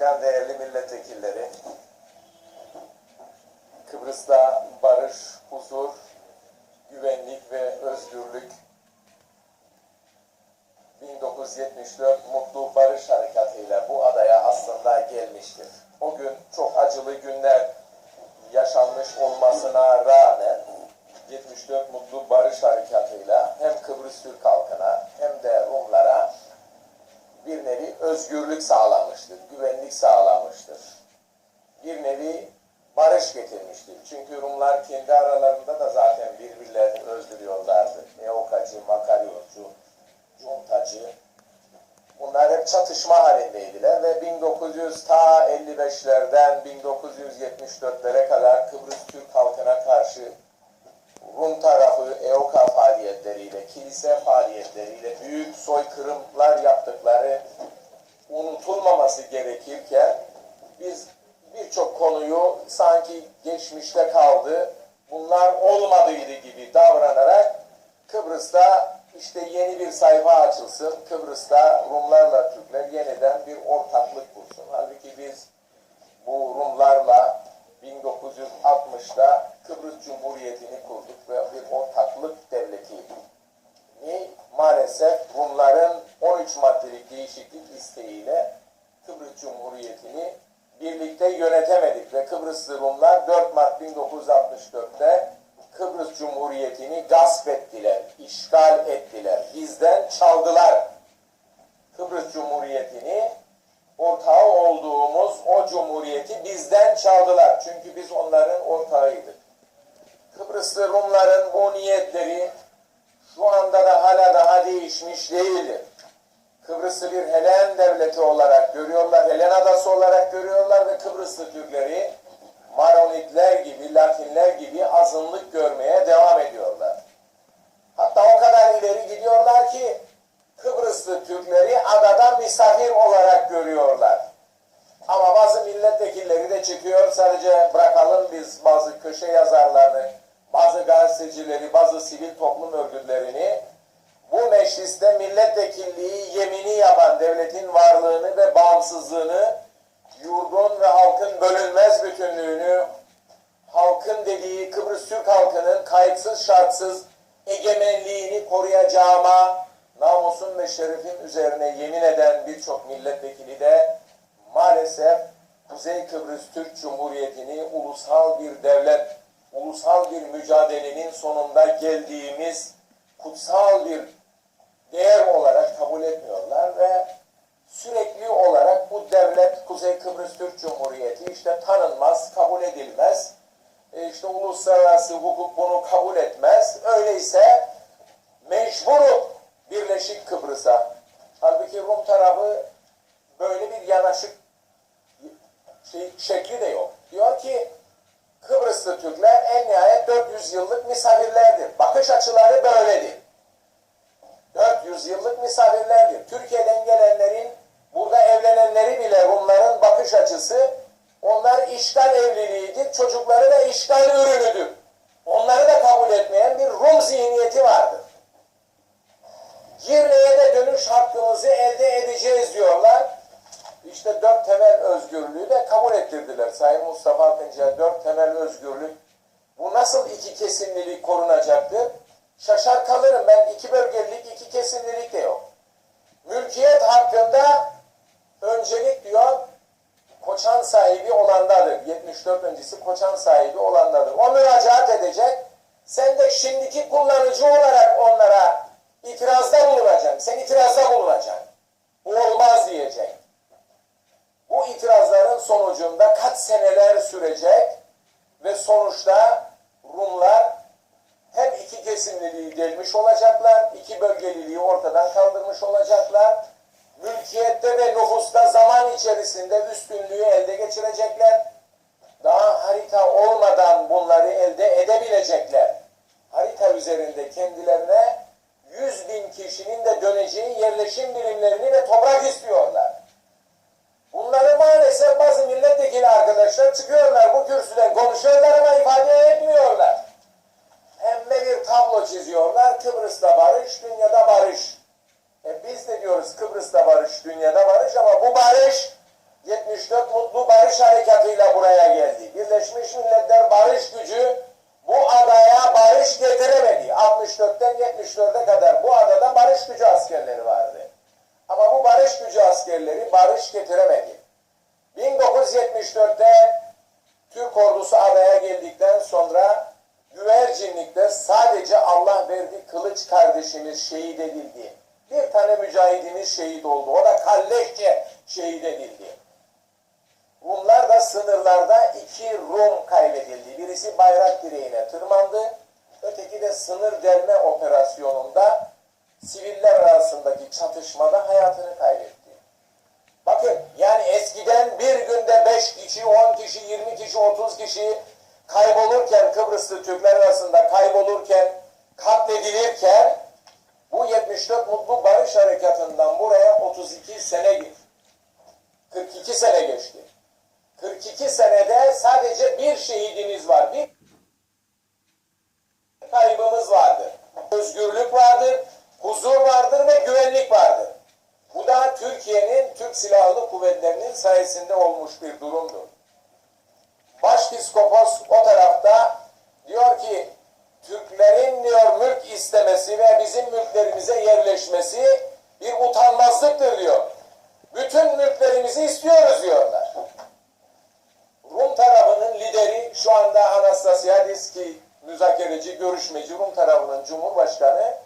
Başkan, değerli milletvekilleri, Kıbrıs'ta barış, huzur, güvenlik ve özgürlük 1974 Mutlu Barış Harekatı'yla bu adaya aslında gelmiştir. O gün çok acılı günler yaşanmış olmasına rağmen 74 Mutlu Barış Harekatı'yla hem Kıbrıs Türk halkına hem de Rumlara bir nevi özgürlük sağlamıştır, güvenlik sağlamıştır. Bir nevi barış getirmiştir. Çünkü Rumlar kendi aralarında da zaten birbirlerini öldürüyorlardı. Neokacı, Makaryoncu, Cuntacı. Bunlar hep çatışma halindeydiler ve 1900 ta 55'lerden 1974'lere kadar Kıbrıs Türk halkına karşı Rum tarafı EOKA faaliyetleriyle, kilise faaliyetleriyle büyük soykırımlar yaptıkları unutulmaması gerekirken biz birçok konuyu sanki geçmişte kaldı, bunlar olmadıydı gibi davranarak Kıbrıs'ta işte yeni bir sayfa açılsın, Kıbrıs'ta Rumlarla Türkler yeniden bir ortaklık kursun. Halbuki biz bu Rumlarla 1960'da Kıbrıs Cumhuriyeti'ni kurduk ve bir ortaklık devleti maalesef Rumların 13 maddelik değişiklik isteğiyle Kıbrıs Cumhuriyeti'ni birlikte yönetemedik ve Kıbrıslı Rumlar 4 Mart 1964'te Kıbrıs Cumhuriyeti'ni gasp ettiler, işgal ettiler, bizden çaldılar. Kıbrıs Cumhuriyeti'ni ortağı olduğumuz o cumhuriyeti bizden çaldılar. Çünkü biz onların ortağıydık. Kıbrıslı Rumların bu niyetleri şu anda da hala daha değişmiş değildir. Kıbrıs'ı bir Helen devleti olarak görüyorlar, Helen adası olarak görüyorlar ve Kıbrıslı Türkleri Maronitler gibi, Latinler gibi azınlık görmeye devam ediyorlar. Hatta o kadar ileri gidiyorlar ki Kıbrıslı Türkleri adada misafir olarak görüyorlar. Ama bazı milletvekilleri de çıkıyor. Sadece bırakalım biz bazı köşe yazarlarını, bazı gazetecileri, bazı sivil toplum örgütlerini bu mecliste milletvekilliği yemini yapan devletin varlığını ve bağımsızlığını, yurdun ve halkın bölünmez bütünlüğünü, halkın dediği Kıbrıs Türk halkının kayıtsız şartsız egemenliğini koruyacağıma namusun ve şerefin üzerine yemin eden birçok milletvekili de maalesef Kuzey Kıbrıs Türk Cumhuriyeti'ni ulusal bir devlet, ulusal bir mücadelenin sonunda geldiğimiz kutsal bir değer olarak kabul etmiyorlar ve sürekli olarak bu devlet Kuzey Kıbrıs Türk Cumhuriyeti işte tanınmaz, kabul edilmez. E işte uluslararası hukuk bunu kabul etmez. Öyleyse mecburu Birleşik Kıbrıs'a. Halbuki Rum tarafı böyle bir yanaşık şey, şekli de yok. Diyor ki Kıbrıslı Türkler en nihayet 400 yıllık misafirlerdir. Bakış açıları böyledir. 400 yıllık misafirlerdir. Türkiye'den gelenlerin, burada evlenenleri bile Rumların bakış açısı, onlar işgal evliliğidir, çocukları da işgal ürünüdür. Onları da kabul etmeyen bir Rum zihniyeti vardır. Girne'ye de dönüş hakkımızı elde edeceğiz diyorlar. İşte dört temel özgürlüğü de kabul ettirdiler. Sayın Mustafa Akıncı'ya dört temel özgürlük. Bu nasıl iki kesimlilik korunacaktır? Şaşar kalırım ben iki bölgelilik iki kesimlilik de yok. Mülkiyet hakkında öncelik diyor koçan sahibi olandadır. 74 öncesi koçan sahibi olandadır. O müracaat edecek. Sen de şimdiki kullanıcı olarak onlara itirazda bulunacaksın. Sen itirazda bulunacaksın. Bu olmaz diyecek. Bu itirazların sonucunda kaç seneler sürecek ve sonuçta Rumlar hem iki kesimliliği delmiş olacaklar, iki bölgeliliği ortadan kaldırmış olacaklar. Mülkiyette ve nüfusta zaman içerisinde üstünlüğü elde geçirecekler. Daha harita olmadan bunları elde edebilecekler. Harita üzerinde kendilerine 100 bin kişinin de döneceği yerleşim birimlerini ve toprak istiyorlar. Bunları maalesef bazı milletvekili arkadaşlar çıkıyorlar bu kürsüden konuşuyorlar ama ifade etmiyorlar. Pembe bir tablo çiziyorlar. Kıbrıs'ta barış, dünyada barış. E biz de diyoruz Kıbrıs'ta barış, dünyada barış ama bu barış 74 Mutlu Barış Harekatı'yla buraya geldi. Birleşmiş Milletler Barış Gücü bu adaya barış getiremedi. 64'ten 74'e kadar bu adada barış gücü askerleri vardı. Ama bu barış gücü askerleri barış getiremedi. 1974'te Türk ordusu adaya geldikten sonra güvercinlikte sadece Allah verdi kılıç kardeşimiz şehit edildi. Bir tane mücahidimiz şehit oldu. O da kalleşçe şehit edildi. Rumlar da sınırlarda iki Rum kaybedildi. Birisi bayrak direğine tırmandı. Öteki de sınır delme operasyonunda siviller arasındaki çatışmada hayatını kaybetti. Bakın yani eskiden bir günde 5 kişi, 10 kişi, 20 kişi, 30 kişi kaybolurken Kıbrıslı Türkler arasında kaybolurken, katledilirken bu 74 Mutlu Barış Harekatı'ndan buraya 32 sene gir. 42 sene geçti. 42 senede sadece bir şehidimiz var. Bir kaybımız vardır. Özgürlük vardır, huzur vardır ve güvenlik vardır. Bu da Türkiye'nin, Türk Silahlı Kuvvetleri'nin sayesinde olmuş bir durumdur. Başpiskopos o tarafta diyor ki Türklerin diyor mülk istemesi ve bizim mülklerimize yerleşmesi bir utanmazlıktır diyor. Bütün mülklerimizi istiyoruz diyorlar. Rum tarafının lideri şu anda Anastasiadis ki müzakereci, görüşmeci tarafının cumhurbaşkanı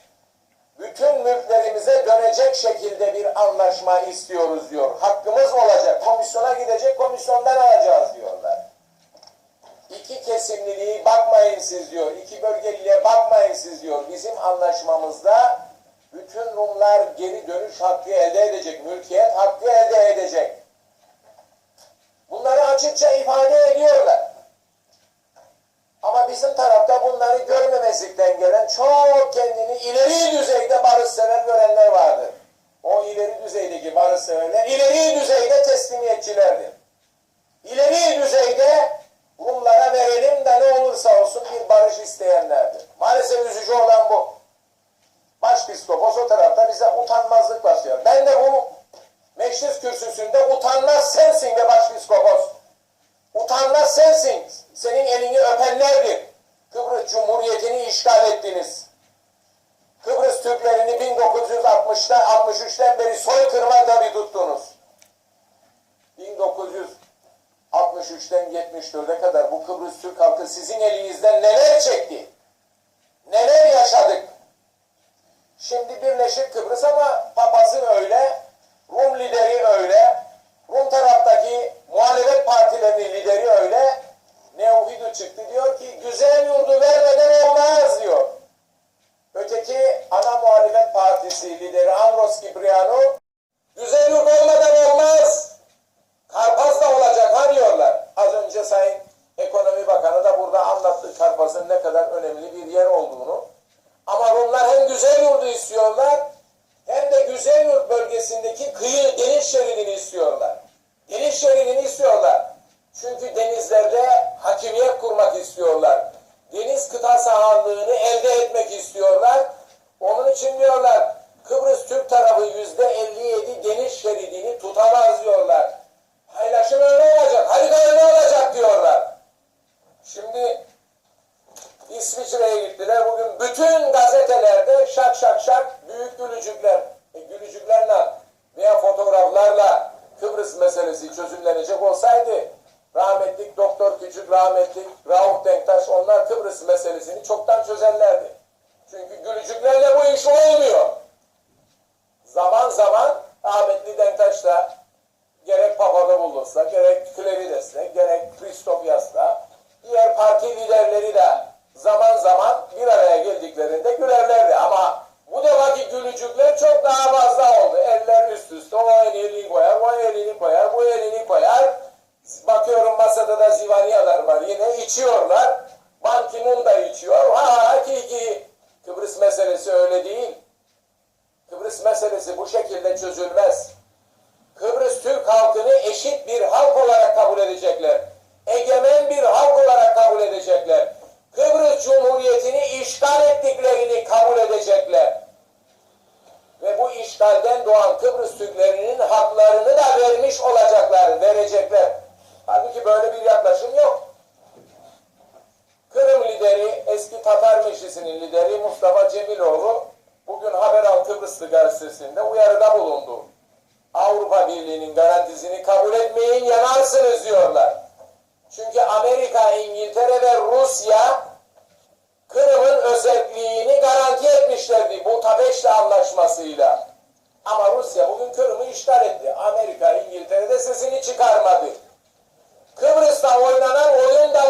bütün dönecek şekilde bir anlaşma istiyoruz diyor. Hakkımız olacak. Komisyona gidecek, komisyondan alacağız diyorlar. İki kesimliliği bakmayın siz diyor. İki bölgeliliğe bakmayın siz diyor. Bizim anlaşmamızda bütün Rumlar geri dönüş hakkı elde edecek. Mülkiyet hakkı elde edecek. Bunları açıkça ifade ediyorlar. Ama bizim tarafta bunları görmemezlikten gelen çok kendini ileri düzeyde barışsever görenler vardır. O ileri düzeyde teslimiyetçilerdir. İleri düzeyde Rumlara verelim de ne olursa olsun bir barış isteyenlerdir. Maalesef üzücü olan bu. Başpiskopos o tarafta bize utanmazlık basıyor. Ben de bu meclis kürsüsünde utanmaz sensin be başpiskopos. Utanmaz sensin. Senin elini öpenlerdir. Kıbrıs Cumhuriyeti'ni işgal ettiniz. Türklerini 1960'ta 63'ten beri soykırma tabi tuttunuz. 1963'ten 74'e kadar bu Kıbrıs Türk halkı sizin elinizden neler çekti? Neler yaşadık? Şimdi Birleşik Kıbrıs ama papazı öyle, Rum lideri öyle, Rum taraftaki muhalefet partilerinin lideri öyle. Neofidu çıktı diyor ki güzel yurdu vermeden olmaz diyor. Öteki ana muhalefet partisi lideri Andros Kipriano yurt olmadan olmaz. Karpaz da olacak ha diyorlar. Az önce Sayın Ekonomi Bakanı da burada anlattı Karpaz'ın ne kadar önemli bir yer olduğunu. Ama Rumlar hem güzel yurdu istiyorlar hem de güzel yurt bölgesindeki kıyı deniz şeridini istiyorlar. Deniz şeridini istiyorlar. Çünkü denizlerde hakimiyet kurmak istiyorlar. Deniz kıta sahanlığını elde etmek istiyorlar. Onun için diyorlar Kıbrıs Türk tarafı yüzde 57 deniz şeridini tutamaz diyorlar. Paylaşım öyle olacak, de Meclisi'nin lideri Mustafa Cemiloğlu bugün Haberal Kıbrıslı gazetesinde uyarıda bulundu. Avrupa Birliği'nin garantisini kabul etmeyin yanarsınız diyorlar. Çünkü Amerika, İngiltere ve Rusya Kırım'ın özelliğini garanti etmişlerdi bu Tabeşli anlaşmasıyla. Ama Rusya bugün Kırım'ı işgal etti. Amerika, İngiltere de sesini çıkarmadı. Kıbrıs'ta oynanan oyun da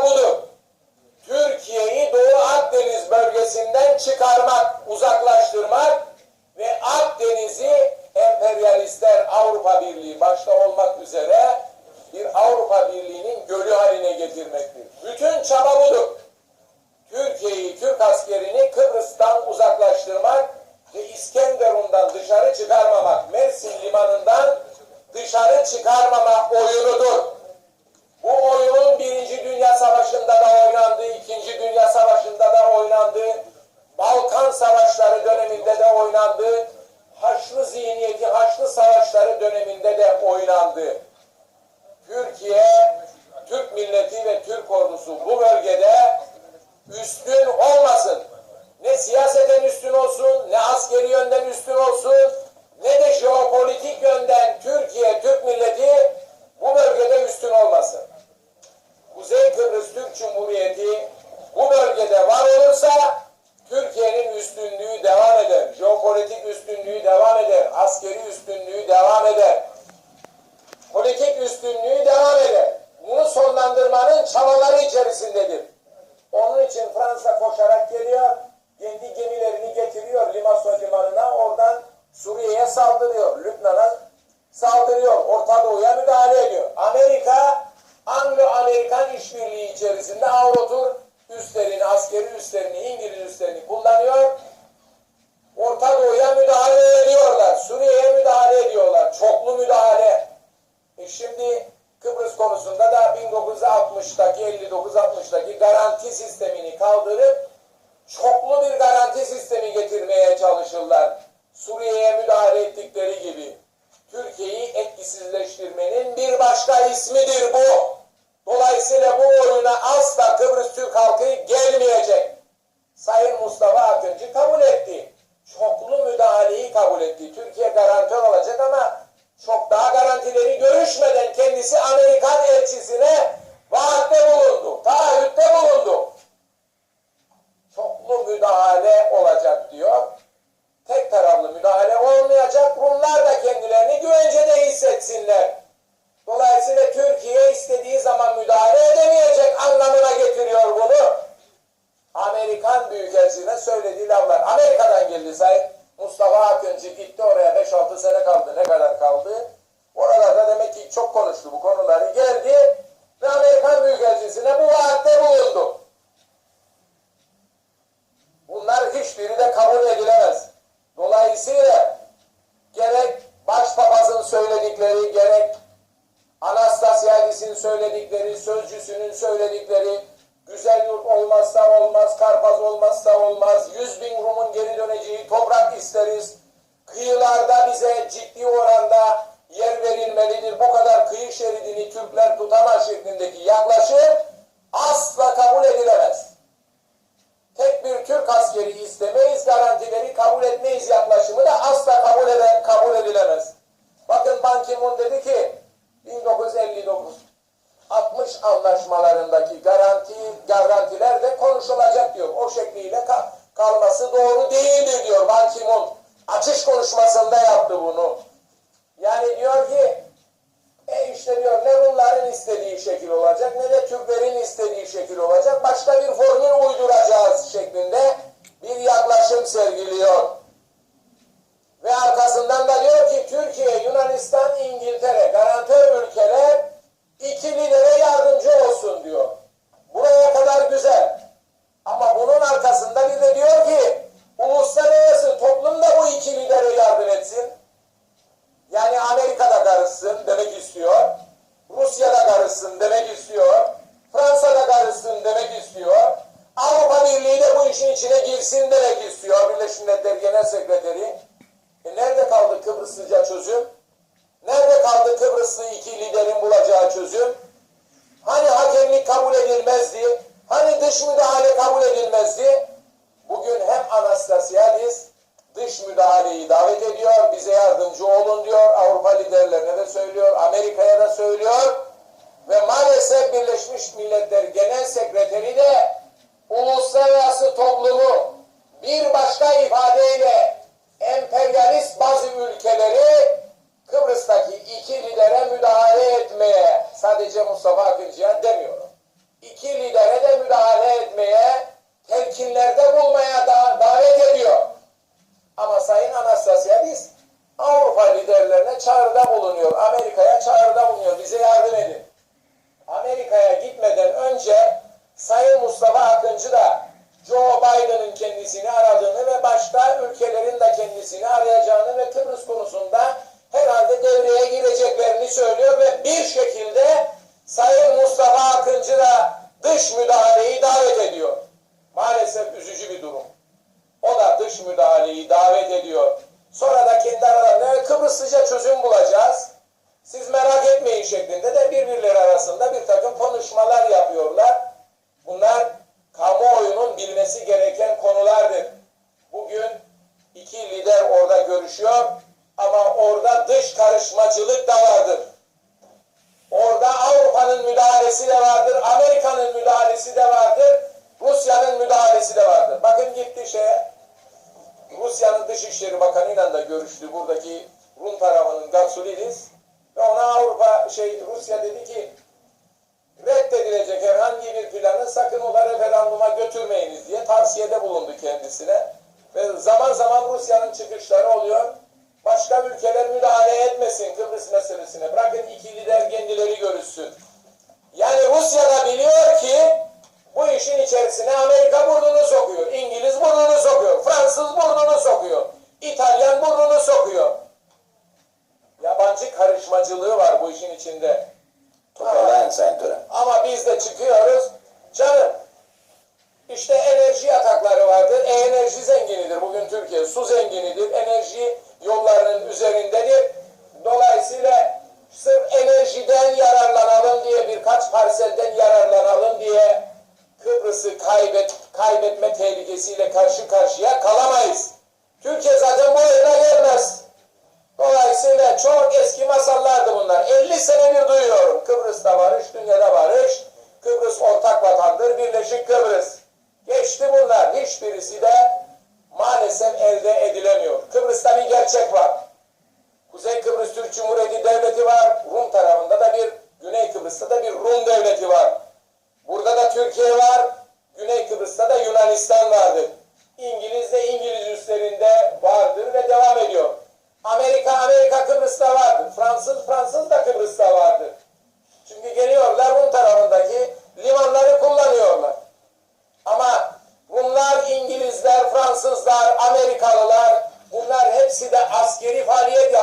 çıkarmak, uzaklaştırmak ve Akdeniz'i emperyalistler Avrupa Birliği başta olmak üzere bir Avrupa Birliği'nin gölü haline getirmektir. Bütün çaba budur. Türkiye'yi, Türk askerini Kıbrıs'tan uzaklaştırmak ve İskenderun'dan dışarı çıkarmamak, Mersin limanından dışarı çıkarmama oyunudur. Bu oyunun Birinci Dünya Savaşı'nda da oynandı, İkinci Dünya Savaşı'nda da oynandı, Balkan Savaşları döneminde de oynandı, Haçlı zihniyeti, Haçlı Savaşları döneminde de oynandı. Türkiye, Türk milleti ve Türk ordusu bu bölgede üstün olmasın. Ne siyaseten üstün olsun, ne askeri yönden üstün olsun, ne de jeopolitik yönden Türkiye, Türk milleti bu bölgede üstün olmasın. Kuzey Kıbrıs Türk Cumhuriyeti bu bölgede var olursa Türkiye'nin üstünlüğü devam eder. Jeopolitik üstünlüğü devam eder. Askeri üstünlüğü devam eder. Politik üstünlüğü devam eder. Bunu sonlandırmanın çabaları içerisindedir. Onun için Fransa koşarak geliyor. Kendi gemilerini getiriyor Limassol limanına. Oradan Suriye'ye saldırıyor. Lübnan'a saldırıyor. Orta Doğu'ya müdahale ediyor. Amerika Anglo-Amerikan işbirliği içerisinde Avrotur üslerini, askeri üslerini, İngiliz üslerini kullanıyor. Orta Doğu'ya müdahale ediyorlar. Suriye'ye müdahale ediyorlar. Çoklu müdahale. E şimdi Kıbrıs konusunda da 1960'taki 59-60'taki garanti sistemini kaldırıp çoklu bir garanti sistemi getirmeye çalışırlar. Suriye'ye müdahale ettikleri gibi. Türkiye'yi etkisizleştirmenin bir başka ismidir bu. Dolayısıyla bu oyuna asla Kıbrıs Türk halkı gelmeyecek. Sayın Mustafa Akıncı kabul etti. Çoklu müdahaleyi kabul etti. Türkiye garantör olacak ama çok daha garantileri görüşmeden kendisi Amerikan elçisine vaatte bulundu. Taahhütte bulundu. Çoklu müdahale olacak diyor. Tek taraflı müdahale olmayacak. Söyledikleri, sözcüsünün söyledikleri, güzel yurt olmazsa olmaz, karpaz olmazsa olmaz, yüz bin Rum'un geri döneceği toprak isteriz, kıyılarda bize ciddi oranda yer verilmelidir, bu kadar kıyı şeridini Türkler tutamaz şeklindeki yaklaşım asla kabul edilemez. Tek bir Türk askeri istemeyiz, garantileri kabul etmeyiz yaklaşımı da asla kabul, ede, kabul edilemez. Bakın Ban Ki-moon dedi ki 1959 60 anlaşmalarındaki garanti garantiler de konuşulacak diyor. O şekliyle ka- kalması doğru değildir diyor Ban Ki-moon. Açış konuşmasında yaptı bunu. Yani diyor ki e işte diyor ne bunların istediği şekil olacak ne de Türklerin istediği şekil olacak. Başka bir formül uyduracağız şeklinde bir yaklaşım sergiliyor. Ve arkasından da diyor ki Türkiye, Yunanistan, İngiltere garantör ülkeler iki lidere yardımcı olsun diyor. Buraya kadar güzel. Ama bunun arkasında bir de diyor ki uluslararası toplum da bu iki lidere yardım etsin. Yani Amerika'da karışsın Sekreteri de uluslararası toplumu bir başka ifadeyle emperyalist bazı ülkeleri Kıbrıs'taki iki lidere müdahale etmeye sadece Mustafa Akıncı'ya demiyorum. İki lidere de müdahale etmeye telkinlerde bulmaya da davet ediyor. Ama Sayın Anastasiadis Avrupa liderlerine çağrıda bulunuyor. Amerika'ya çağrıda bulunuyor. Bize yardım edin. Amerika'ya gitmeden önce Sayın Mustafa Akıncı da Joe Biden'ın kendisini aradığını ve başka kendisini arayacağını ve Kıbrıs konusunda müdahalesi de vardır, Amerika'nın müdahalesi de vardır, Rusya'nın müdahalesi de vardır. Bakın gitti şeye, Rusya'nın Dışişleri Bakanı'yla da görüştü buradaki Rum tarafının Gatsulidis ve ona Avrupa şey Rusya dedi ki reddedilecek herhangi bir planı sakın ola referanduma götürmeyiniz diye tavsiyede bulundu kendisine. Ve zaman zaman Rusya'nın çıkışları oluyor. Başka ülkeler müdahale etmesin Kıbrıs meselesine. Bırakın iki lider kendileri görüşsün. Yani Rusya da biliyor ki bu işin içerisine Amerika burnunu sokuyor. İngiliz burnunu sokuyor. Fransız burnunu sokuyor. İtalyan burnunu sokuyor. Yabancı karışmacılığı var bu işin içinde. Ama biz de çıkıyoruz. Canım işte enerji yatakları vardır. E enerji zenginidir. Bugün Türkiye su zenginidir. 50 senedir duyuyorum. Kıbrıs'ta barış, dünyada barış. Kıbrıs ortak vatandır, Birleşik Kıbrıs. Geçti bunlar. Hiçbirisi de maalesef elde edilemiyor. Kıbrıs'ta bir gerçek var. Kuzey Kıbrıs Türk Cumhuriyeti Devleti var. Rum tarafında da bir, Güney Kıbrıs'ta da bir Rum devleti var. Burada da Türkiye var. Güney Kıbrıs'ta da Yunanistan vardır. İngiliz de İngiliz üslerinde vardır ve devam ediyor. Amerika Amerika Kıbrıs'ta vardır. Fransız Fransız da Kıbrıs'ta vardır. Çünkü geliyorlar Rum tarafındaki limanları kullanıyorlar. Ama bunlar İngilizler, Fransızlar, Amerikalılar bunlar hepsi de askeri faaliyet